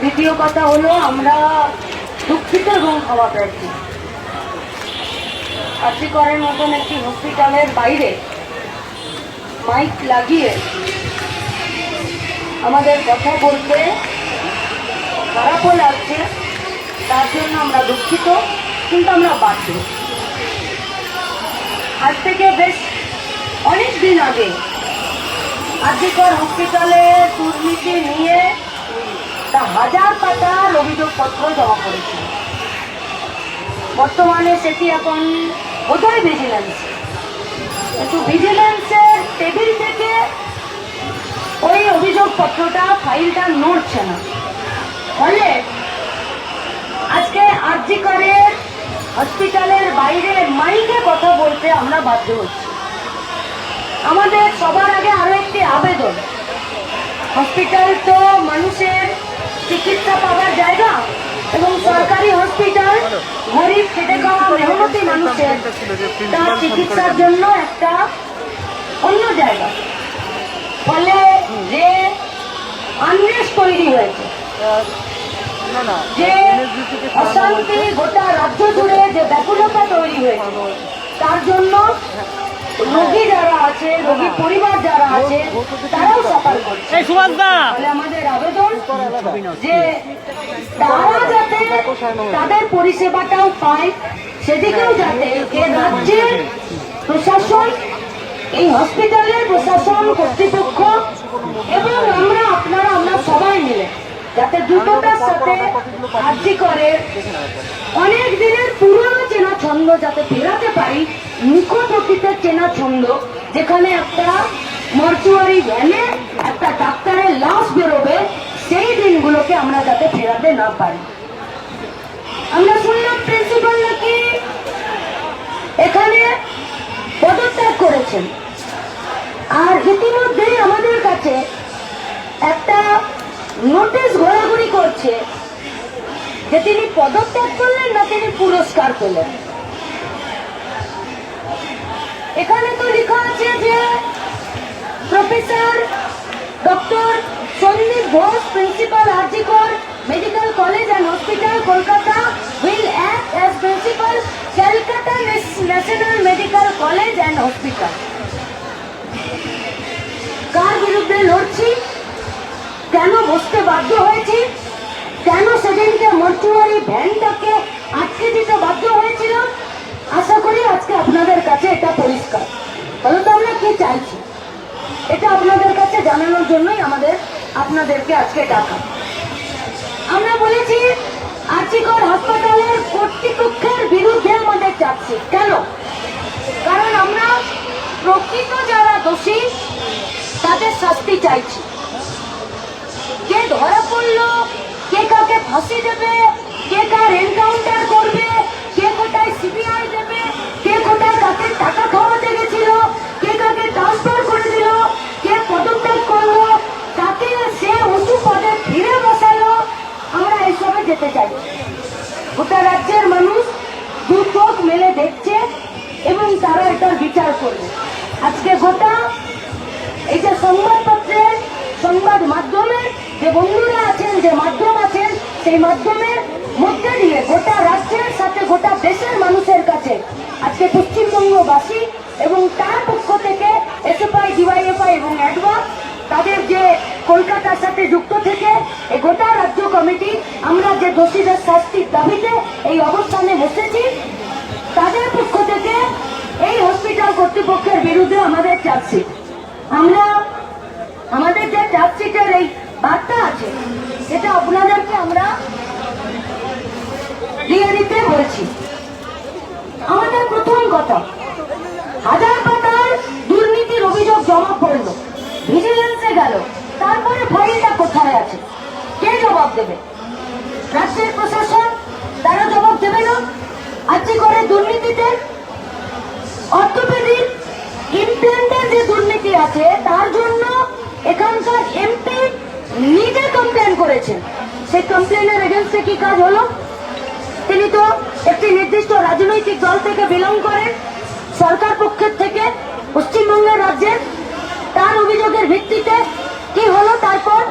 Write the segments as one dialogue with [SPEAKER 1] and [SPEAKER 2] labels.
[SPEAKER 1] দ্বিতীয় কথা হলো, আমরা দুঃখিত এবং ক্ষমা প্রার্থী করার মতন একটি হসপিটালের বাইরে মাইক লাগিয়ে আমাদের কথা বলতে খারাপও লাগছে, তার জন্য আমরা দুঃখিত, কিন্তু আমরা বাধ্য। আজ থেকে বেশ অনেক দিন আগে আজিকর হসপিটালে দুর্নীতি নিয়ে তা হাজার পাতার অভিযোগপত্র জমা করেছে বর্তমানে সেটি এখন বোধহয় ভিজিলেন্স কিন্তু ভিজিলেন্সের টেবিল থেকে ওই অভিযোগপত্রটা, ফাইলটা নড়ছে না। ফলে আজকে আরজিকরের হসপিটালের বাইরে মাইকে কথা বলতে আমরা বাধ্য হচ্ছি। আমাদের সবার আগে আরও একটি আবেদন। হসপিটাল তো মানুষের চিকিৎসা পাওয়ার জায়গা এবং সরকারি হসপিটাল গরিব খেটে খাওয়া মেহনতি মানুষের তার চিকিৎসার জন্য একটা অন্য জায়গা। ফলে যে আনরেস তৈরি হয়েছে, যে অশান্তি গোটা রাজ্য জুড়ে যে ব্যাকুলতা তৈরি হয়েছে, তার জন্য রোগী যারা আছে পরিবার যারা আছে তারাও সাফার করছে। তাহলে আমাদের আবেদন যে তারা যাতে তাদের পরিষেবাটাও পায় সেদিকেও যাতে এ রাজ্যের প্রশাসন এই হসপিটালের প্রশাসন কর্তৃপক্ষ এবং আমরা আপনারা আমরা সবাই মিলে যাতে দ্রুততার সাথে আর্জি করে। অনেক দিনের পুরনো চেনা ছন্দ যাতে ফেরাতে পারি নিখোঁজ চেনা ছন্দ যেখানে একটা মর্চুয়ারি ভ্যানে একটা ডাক্তারের লাশ বেরোবে সেই দিনগুলোকে আমরা যাতে ফেরাতে না পারি। আমরা শুনলাম প্রিন্সিপাল নাকি এখানে পদত্যাগ করেছেন। আর ইতিমধ্যেই আমাদের কাছে একটা নোটিশ ঘোরাঘুরি করছে যে তিনি পদত্যাগ করলেন না তিনি পুরস্কার পেলেন। এখানে তো লেখা আছে যে professor doctor Sandip Ghosh, principal RG Kar medical college and hospital, Kolkata, will act as principal, Calcutta national medical college and hospital. কার বিরুদ্ধে লড়ছি? কেন বসতে বাধ্য হয়েছি? কেন সেদিনকে মর্চুয়ারি ভ্যানটাকে আটকে দিতে বাধ্য হয়েছিল? আশা করি আজকে আপনাদের কাছে এটা পরিষ্কার। তাহলে তো আমরা কি চাইছি? এটা আপনাদের কাছে জানানোর জন্যই আমাদের, আপনাদেরকে আজকে ডাকা। আমরা বলেছি, আর্চিকর হাসপাতালের কর্তৃপক্ষের বিরুদ্ধে আমাদের চাচ্ছি। কেন? কারণ আমরা প্রকৃত যারা দোষী, তাদের শাস্তি চাইছি। কে ধরা পড়ল, কে কাকে ফাঁসি দেবে, কে কার এনকাউন্টার করবে, কে কোথায় সিবিআই দেবে, কে কোথায় কাকে টাকা খাওয়াতে গেছিল, কে কাকে ট্রান্সফার করে দিল, কে পদত্যাগ করল, তাকে সে উঁচু পদে ফিরে বসালো, আমরা এসবে যেতে চাই। গোটা রাজ্যের মানুষ দু চোখ মেলে দেখছে এবং তারা এটার বিচার করবে। আজকে গোটা যে বন্ধুরা আছেন, যে মাধ্যম আছেন, সেই মাধ্যমের মধ্যে দিয়ে গোটা রাজ্যের সাথে গোটা দেশের মানুষের কাছে আজকে পশ্চিমবঙ্গবাসী এবং তার পক্ষ থেকে এসএফআই ডিওয়াইএফআই এবং অ্যাডভা তাদের যে কলকাতার সাথে যুক্ত থেকে এই গোটা রাজ্য কমিটি, আমরা যে দোষীদের শাস্তির দাবিতে এই অবস্থানে বসেছি, তাদের পক্ষ থেকে এই হসপিটাল কর্তৃপক্ষের বিরুদ্ধে আমাদের চার্জশিট। আমরা আমাদের যে চার্জশিটের এই বার্তা আছে সেটা আপনাদেরকে আমরা দিয়ে দিতে বলছি। আমাদের প্রথম কথা, হাজার পাতার দুর্নীতির অভিযোগ জমা পড়ল ভিজিলেন্সে গেল, তারপরে ফাইলটা কোথায় আছে? কে জবাব দেবে? রাজ্যের প্রশাসন তারা জবাব দেবে না? আজকে করে দুর্নীতিতে? অর্থোপেডিক ইমপ্ল্যান্টের যে দুর্নীতি আছে, তার জন্য নিজে কমপ্লেন করেছেন। সেই কমপ্লেনের এগেনস্টে কি কাজ হলো? তিনি তো একটি নির্দিষ্ট রাজনৈতিক দল থেকে বিলং করেন। সরকার পক্ষের থেকে পশ্চিমবঙ্গের রাজ্যের। তার অভিযোগের ভিত্তিতে কি হলো তারপর?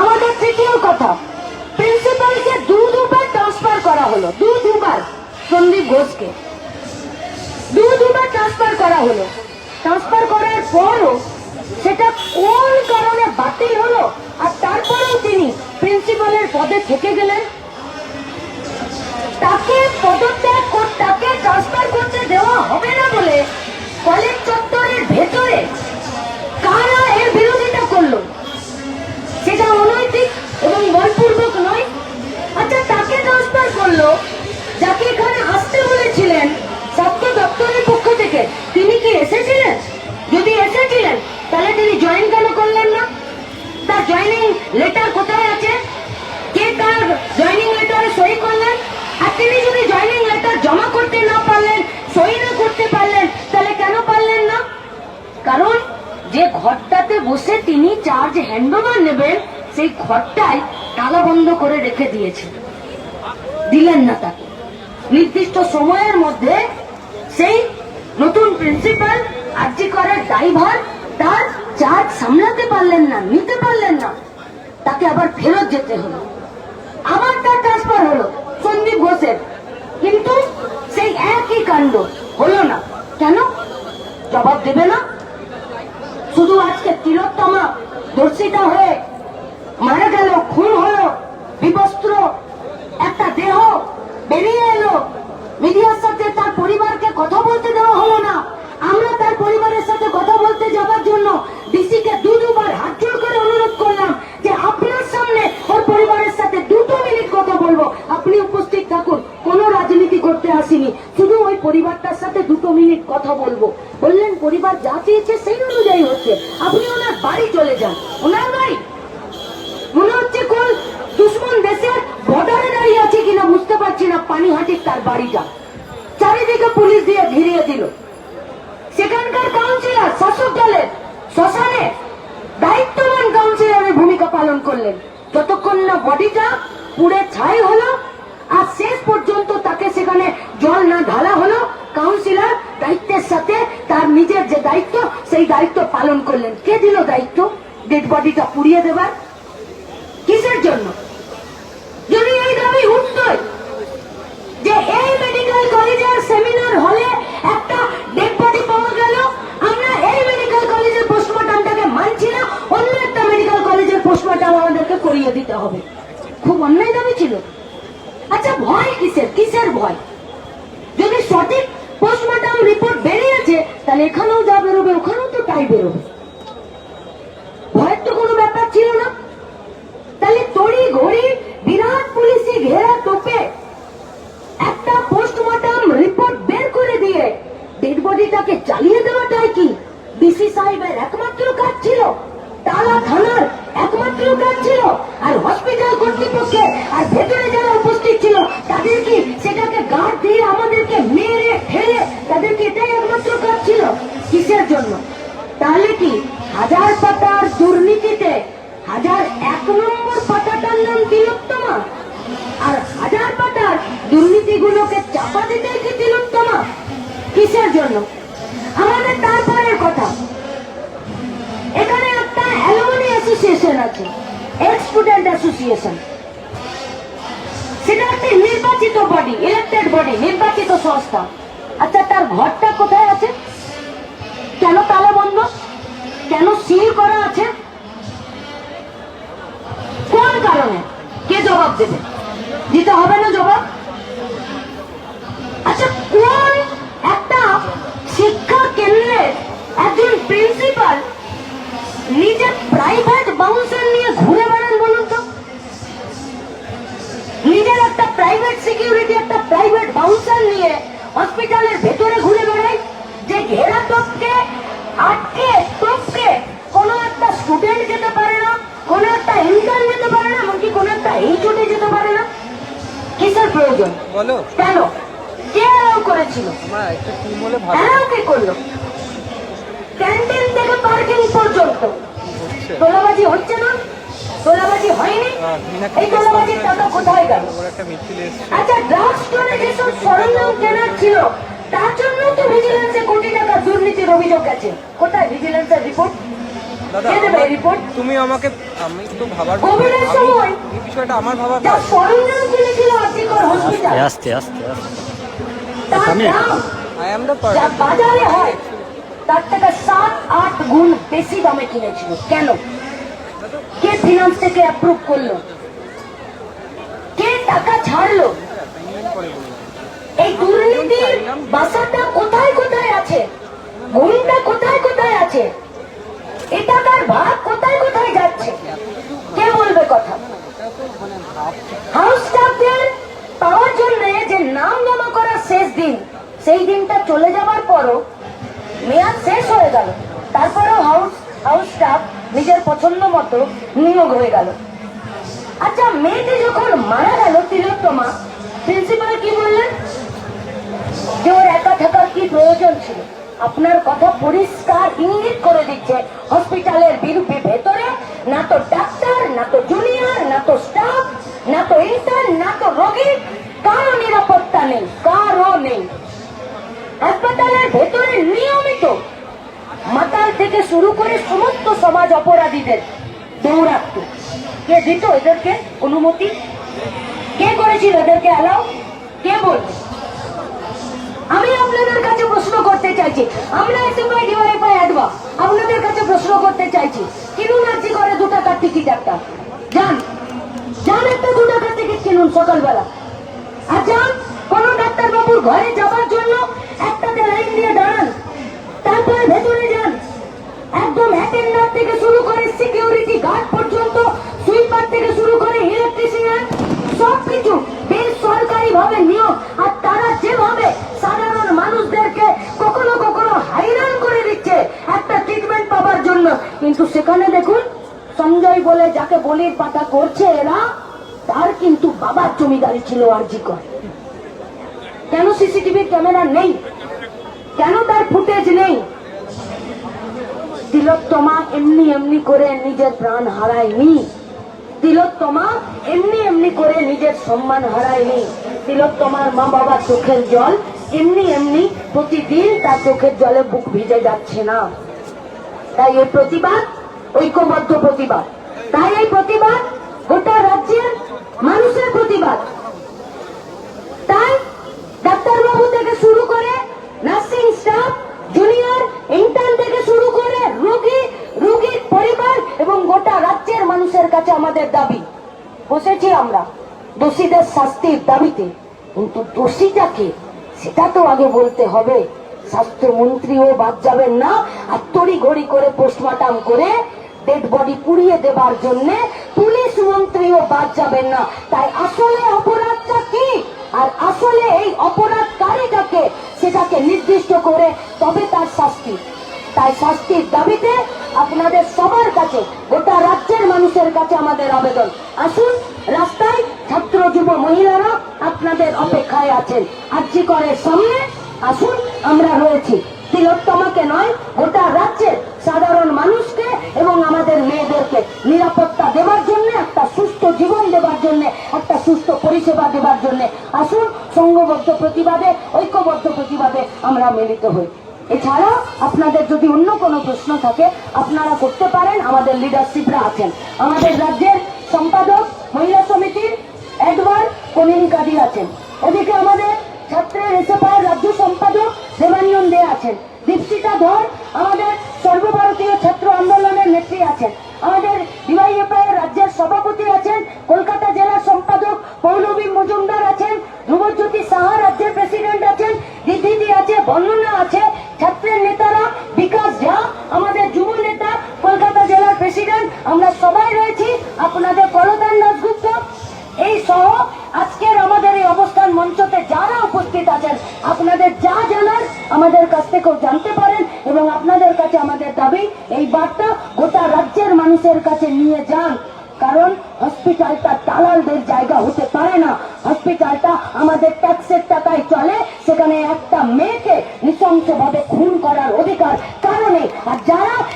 [SPEAKER 1] আমাদের দ্বিতীয় কথা প্রিন্সিপালকে দু দুবার ট্রান্সফার করা হলো। দু দুবার, সন্দীপ ঘোষকে। দু দুবার ট্রান্সফার করা হলো। ট্রান্সফার করার পরও সেটা কোন কারণে বাতিল হলো? কারণ যে ঘরটাতে বসে তিনি চার্জ হ্যান্ডওভার নেবেন, সেই ঘরটাই তালা বন্ধ করে রেখে দিয়েছেন। দিলেন না তাকে। নির্দিষ্ট সময়ের মধ্যে সেই নতুন প্রিন্সিপাল আর্জি করার ড্রাইভার তার চার্জ সামলাতে পারলেন না, নিতে পারলেন না। তাকে আবার ফেরত যেতে হলো। আবার তার ট্রান্সফার হলো সন্দীপ ঘোষের কিন্তু সেই একই কাণ্ড হলো না কেন জবাব দেবে না শুধু আজকে তিলোত্তমা দর্শিতা হয়ে মারা গেল খুন হলো বিবস্ত্র একটা দেহ বেরিয়ে এলো মিডিয়ার সাথে তার পরিবারকে কথা বলতে দেওয়া হলো না আমরা তার পরিবারের সাথে কথা বলতে যাওয়ার জন্য ডিসিকে দু দুবার হাত জোর করে অনুরোধ করলাম যে আপনার সামনে ওর পরিবারের সাথে দুটো মিনিট কথা বলব আপনি উপস্থিত থাকুন কোনো রাজনীতি আসিনি শুধু ওই পরিবারটার সাথে দুটো মিনিট কথা বলব। বললেন, পরিবার যা চেয়েছে সেই অনুযায়ী হচ্ছে। আপনি ওনার বাড়ি চলে যান। ওনার বাড়ি? মনে হচ্ছে কোন দুশ্মন দেশের বর্ডারে দাঁড়িয়ে আছে কিনা বুঝতে পারছি না, পানিহাটির তার বাড়িটা। চারিদিকে পুলিশ দিয়ে ঘিরিয়ে দিল। সেখানকার কাউন্সিলর শাসক দলের শ্মশানে দায়িত্ববান কাউন্সিলরের ভূমিকা পালন করলেন। যতক্ষণ না বডিটা পুড়ে ছাই হলো, আর শেষ পর্যন্ত তাকে সেখানে জল না ঢালা হলো কাউন্সিলর দায়িত্বের সাথে তার নিজের যে দায়িত্ব সেই দায়িত্ব পালন করলেন কে দিল দায়িত্ব ডেড বডিটা পুড়িয়ে দেবার? কিসের জন্য? যদি এই দাবি উঠতই যে এই মেডিকেল কলেজের সেমিনার হলে একটা ডেড বডি পাওয়া গেল, আমরা এই মেডিকেল কলেজের পোস্টমর্টমটাকে মানছি না, অন্য একটা মেডিকেল কলেজের পোস্টমর্টম আমাদেরকে করিয়ে দিতে হবে। খুব অন্যায় দাবি ছিল। আচ্ছা ভয় কিসের? কিসের ভয়? যদি সঠিক পোস্টমর্টম রিপোর্ট বেরিয়েছে, তাহলে এখানেও যা বেরোবে, ওখানেও তো তাই বেরোবে ভয়ের তো কোনো ব্যাপার ছিল না তাহলে তড়ি ঘড়ি বিরাট পুলিশি ঘেরা টোপে একটা পোস্টমর্টম রিপোর্ট বের করে দিয়ে বডিটাকে চালিয়ে দেওয়াটাই কি? ডিসি সাহেবের একমাত্র কাজ ছিল তালা থানার একমাত্র কাজ ছিল আর হসপিটাল কর্তৃপক্ষের আর ভেতরে যারা উপস্থিত ছিল, তাদের কি সেটাকে গার্ড দিয়ে আমাদেরকে মেরে ফেলে তাদেরকে এটাই একমাত্র কাজ ছিল? কিসের জন্য? তাহলে কি হাজার পাতার দুর্নীতিতে হাজার এক নম্বর পাতাটার নাম তিলোত্তমা? আর হাজার পাতার দুর্নীতিগুলোকে চাপা দিতে কি তিলোত্তমা? কিসের জন্য? আমাদের তারপরের কথা। এখানে একটা অ্যালুমিনি অ্যাসোসিয়েশন আছে এক্স স্টুডেন্ট অ্যাসোসিয়েশন সেটা একটা নির্বাচিত বডি ইলেক্টেড বডি নির্বাচিত সংস্থা। আচ্ছা তার ঘরটা কোথায় আছে? কেন তালা বন্ধ? কেন সিল করা আছে? কোন কারণে? কে জবাব দেবে? দিতে হবে না জবাব? সিকিউরিটি একটা প্রাইভেট বাউন্সার নিয়ে হসপিটালের ভেতরে ঘুরে বেড়ায় যে ঘেরা টপকে আটকে টপকে কোনো একটা স্টুডেন্ট যেতে পারে না কোনো একটা ইন্টার্ন যেতে পারে না এমনকি কোনো একটা এইচওডি যেতে পারে না। কিসের প্রয়োজন?
[SPEAKER 2] বলো।
[SPEAKER 1] কেন? কে এলাও করেছিল? এলাও কে করল? ক্যান্টিন থেকে পার্কিং পর্যন্ত। তোলাবাজি হচ্ছে না? তোলাবাজি হয়নি?
[SPEAKER 2] হ্যাঁ,
[SPEAKER 1] এই তোলাবাজির টাকা কোথায় গেল? আচ্ছা ড্রাগ স্টোরে যেসব সরঞ্জাম কেনার ছিল তার জন্য তো ভিজিলেন্সে কোটি টাকা দুর্নীতির অভিযোগ আছে কোথায় ভিজিলেন্সের রিপোর্ট
[SPEAKER 2] তুমি আমাকে আমি তো ভাবার? এই বিষয়টা আমার ভাবার
[SPEAKER 3] আস্তে আস্তে
[SPEAKER 2] আই এম দ্য
[SPEAKER 1] বাজারে হয় তার থেকে সাত আট গুণ বেশি দামে কিনেছিল। কেন? কে ফিনান্স থেকে অ্যাপ্রুভ করল? কে টাকা ছাড়লো? এই দুর্নীতির বাসাটা কোথায় কোথায় আছে? গুণটা কোথায় কোথায় আছে? এ টাকার ভাগ কোথায় কোথায় যাচ্ছে? কে বলবে কথা? হাউস স্টাফদের পাওয়ার জন্য যে নাম জমা করার শেষ দিন, সেই দিনটা চলে যাওয়ার পরও মেয়াদ শেষ হয়ে গেল। তারপরেও হাউস হাউস স্টাফ নিজের পছন্দ মতো নিয়োগ হয়ে গেল। আচ্ছা মেয়েটি যখন মারা গেল, তিলোত্তমা প্রিন্সিপাল কি বললেন? যে ওর একা থাকার কি প্রয়োজন ছিল? আপনার কথা পরিষ্কার ইঙ্গিত করে দিচ্ছে হসপিটালের বিরুদ্ধে ভেতরে। না তো ডাক্তার, না তো জুনিয়র না তো স্টাফ না তো ইন্টার্ন না তো রোগী। কারও নিরাপত্তা নেই কারও নেই। হাসপাতালের ভেতরে নিয়মিত মাতাল থেকে শুরু করে সমস্ত সমাজ অপরাধীদের দৌড়াত্ম কে দিত এদেরকে অনুমতি? কে করেছিল এদেরকে অ্যালাউ কে বলবে আমি আপনাদের কাছে প্রশ্ন করতে চাইছি। আমরা এসএমআই ডিওয়াইফাই অ্যাডভা আপনাদের কাছে প্রশ্ন করতে চাইছি। কিনুন আর্জি করে দু টাকার টিকিট একটা। যান। যান একটা দু টাকার টিকিট কিনুন সকালবেলা। আর যান, কোন ডাক্তারবাবুর ঘরে যাবার জন্য একটাতে লাইন দিয়ে দাঁড়ান তারপরে ভেতরে যান একদম অ্যাটেন্ডার থেকে শুরু করে সিকিউরিটি গার্ড পর্যন্ত সুইপার থেকে শুরু করে ইলেকট্রিশিয়ান সবকিছু বেশ সরকারি ভাবে নিয়ম আর তারা যেভাবে সাধারণ মানুষদেরকে কখনো কখনো হাইরান করে দিচ্ছে একটা ট্রিটমেন্ট পাওয়ার জন্য। কিন্তু সেখানে দেখুন, সঞ্জয় বলে যাকে বলির পাতা করছে এরা, তার কিন্তু বাবার জমিদারি ছিল আরজি কর। কেন সিসিটিভি ক্যামেরা নেই? কেন তার ফুটেজ নেই? তিলোত্তমা এমনি এমনি করে নিজের প্রাণ হারায়নি। তিলোত্তমা এমনি এমনি করে নিজের সম্মান হারায়নি। তিলোত্তমার মা বাবার চোখের জল এমনি এমনি প্রতিদিন তার চোখের জলে বুক ভিজে যাচ্ছে না। তাই এই প্রতিবাদ, ঐক্যবদ্ধ প্রতিবাদ। তাই এই প্রতিবাদ গোটা রাজ্যের মানুষের প্রতিবাদ। তাই ডাক্তারবাবু থেকে শুরু করে নার্সিং স্টাফ জুনিয়র ইন্টার্ন থেকে শুরু করে রোগী রোগীর পরিবার এবং গোটা রাজ্যের মানুষের কাছে আমাদের দাবি বসেছি আমরা দোষীদের শাস্তির দাবিতে। কিন্তু দোষীটাকে সেটা তো আগে বলতে হবে। স্বাস্থ্যমন্ত্রীও বাদ যাবেন না। আর তড়ি ঘড়ি করে পোস্টমর্টম করে ডেড বডি পুড়িয়ে দেবার জন্য পুলিশ মন্ত্রীও বাদ যাবেন না। তাই আসলে অপরাধটা কি? আর আসলে এই অপরাধকারীটাকে, সেটাকে নির্দিষ্ট করে তবে তার শাস্তি। তাই শাস্তির দাবিতে আপনাদের সবার কাছে, গোটা রাজ্যের মানুষের কাছে আমাদের আবেদন। আসুন রাস্তায় ছাত্র যুব মহিলারা আপনাদের অপেক্ষায় আছেন। আর্জি করের সামনে আসুন, আমরা রয়েছি। তিলোত্তমাকে নয়, গোটা রাজ্যের সাধারণ মানুষকে এবং আমাদের মেয়েদেরকে নিরাপত্তা দেওয়ার জন্য, একটা সুস্থ জীবন দেওয়ার জন্য, একটা সুস্থ পরিষেবা দেওয়ার জন্য আসুন সংঘবদ্ধ প্রতিবাদে, ঐক্যবদ্ধ প্রতিবাদে আমরা মিলিত হই। এছাড়া আপনাদের যদি অন্য কোনো প্রশ্ন থাকে, আপনারা করতে পারেন, আমাদের লিডারশিপরা আছেন। আমাদের রাজ্যের সম্পাদক মহিলা সমিতির একবার কনিন কাদির আছেন। ওদিকে আমাদের ছাত্রের এসএফআই রাজ্য সম্পাদক দেবানিয়ন দে আছেন। দীপশিকা ধর আমাদের সর্বভারতীয় ছাত্র আন্দোলনের নেত্রী আছেন। আমাদের ডিওয়াইএফআই রাজ্যের সভাপতি আছেন। কলকাতা জেলার সম্পাদক পৌলবী মজুমদার আছেন। ধ্রুবজ্যোতি সাহা রাজ্যের প্রেসিডেন্ট আছেন। দিদি আছে বর্ণনা আছে। ছাত্রের নেতারা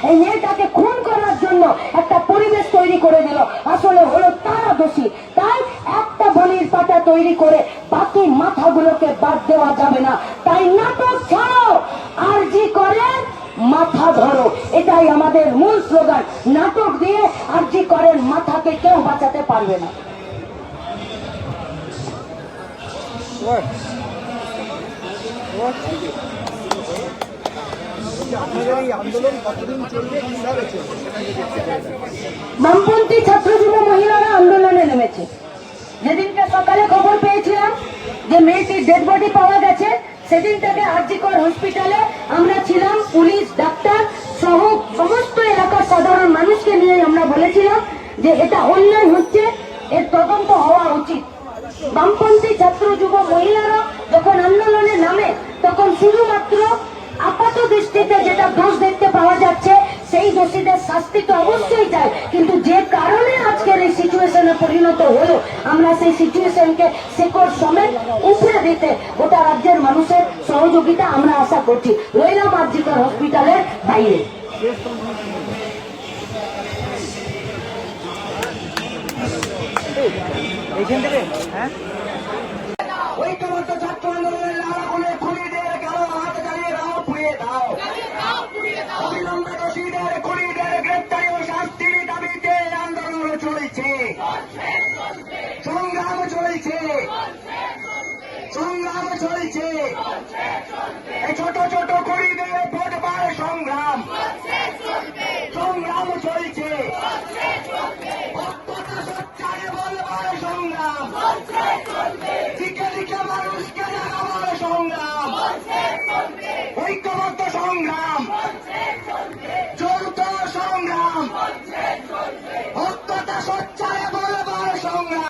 [SPEAKER 1] এই মেয়েটাকে খুন করার জন্য একটা পরিবেশ তৈরি করে দিল। আসলে হলো তারা দোষী। তাই একটা বলির পাতা তৈরি করে বাকি মাথাগুলোকে বাদ দেওয়া যাবে না। তাই নাটক ছাড়াও আর জি করে, মাথা ধরো। এটাই আমাদের মূল স্লোগান। নাটক দিয়ে আর যে করেন মাথাকে কেউ বাঁচাতে পারবে না।
[SPEAKER 2] What? What?
[SPEAKER 1] বামপন্থী ছাত্র যুব মহিলারা আন্দোলনে নেমেছে। যেদিনকে সকালে খবর পেয়েছিলাম যে মেয়েটির ডেড বডি পাওয়া গেছে সেদিন থেকে আরজিকর হসপিটালে আমরা ছিলাম, পুলিশ, ডাক্তার সহ সমস্ত এলাকার সাধারণ মানুষকে নিয়ে আমরা বলেছিলাম যে এটা অন্যায় হচ্ছে, এর তদন্ত হওয়া উচিত। বামপন্থী ছাত্র যুব মহিলারা যখন আন্দোলনে নামে, তখন শুধুমাত্র আপাত দৃষ্টিতে যেটা দোষ দেখতে পাওয়া যাচ্ছে সেই দোষীদের শাস্তি তো অবশ্যই চাই। কিন্তু যে কারণে আজকের এই সিচুয়েশনে পরিণত হলো আমরা সেই সিচুয়েশনকে শেকড় সমেত উপরে দিতে গোটা রাজ্যের মানুষের সহযোগিতা আমরা আশা করছি। রইলাম আর্জিকর হসপিটালের বাইরে।
[SPEAKER 2] এইখান থেকে হ্যাঁ?
[SPEAKER 3] ঐক্যবদ্ধ ছাত্র সংগ্রাম চলেছে। সংগ্রাম চলেছে। এই ছোট ছোট খুনিদের ভোটবার সংগ্রাম। সংগ্রাম চলছে। সংগ্রাম। দিকে দিকে মানুষকে জানাবার সংগ্রাম। ঐক্যবদ্ধ সংগ্রাম। হত্যা সচ্চারে বলবার সংগ্রাম।